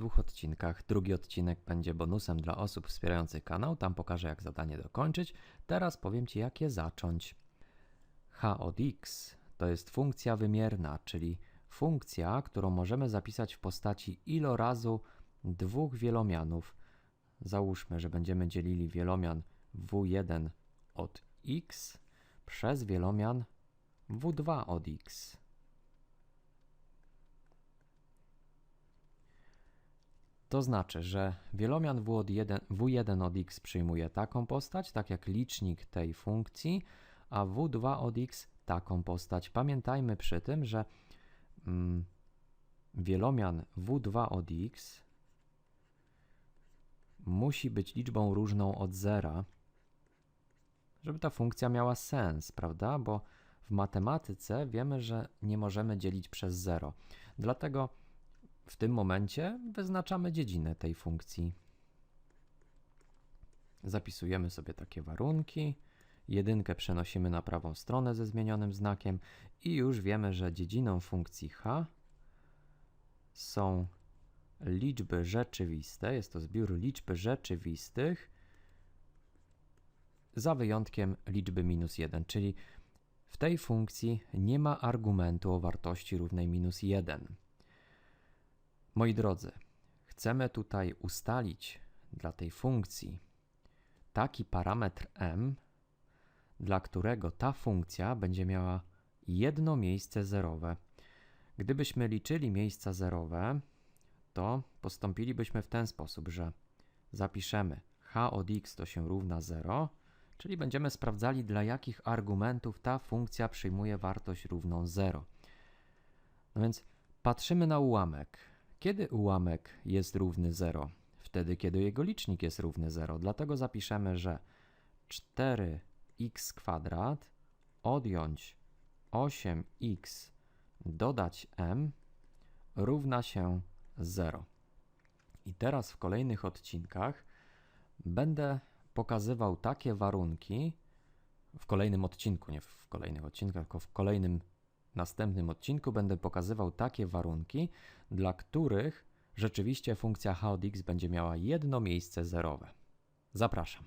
dwóch odcinkach. Drugi odcinek będzie bonusem dla osób wspierających kanał. Tam pokażę, jak zadanie dokończyć. Teraz powiem Ci, jak je zacząć. h od x to jest funkcja wymierna, czyli funkcja, którą możemy zapisać w postaci ilorazu dwóch wielomianów. Załóżmy, że będziemy dzielili wielomian w1 od x przez wielomian w2 od x. To znaczy, że wielomian w od 1, w1 od x przyjmuje taką postać, tak jak licznik tej funkcji, a w2 od x taką postać. Pamiętajmy przy tym, że mm, wielomian w2 od x musi być liczbą różną od zera, żeby ta funkcja miała sens, prawda? Bo w matematyce wiemy, że nie możemy dzielić przez zero. Dlatego w tym momencie wyznaczamy dziedzinę tej funkcji. Zapisujemy sobie takie warunki. Jedynkę przenosimy na prawą stronę ze zmienionym znakiem i już wiemy, że dziedziną funkcji h są liczby rzeczywiste, jest to zbiór liczb rzeczywistych za wyjątkiem liczby minus 1, czyli w tej funkcji nie ma argumentu o wartości równej minus 1. Moi drodzy, chcemy tutaj ustalić dla tej funkcji taki parametr m, dla którego ta funkcja będzie miała jedno miejsce zerowe. Gdybyśmy liczyli miejsca zerowe, to postąpilibyśmy w ten sposób, że zapiszemy h od x to się równa 0, czyli będziemy sprawdzali, dla jakich argumentów ta funkcja przyjmuje wartość równą 0. No więc patrzymy na ułamek. Kiedy ułamek jest równy 0? Wtedy, kiedy jego licznik jest równy 0. Dlatego zapiszemy, że 4x kwadrat odjąć 8x dodać m równa się 0. I teraz w kolejnych odcinkach będę pokazywał takie warunki, w kolejnym odcinku, nie w kolejnych odcinkach, tylko w kolejnym następnym odcinku będę pokazywał takie warunki, dla których rzeczywiście funkcja h od x będzie miała jedno miejsce zerowe. Zapraszam.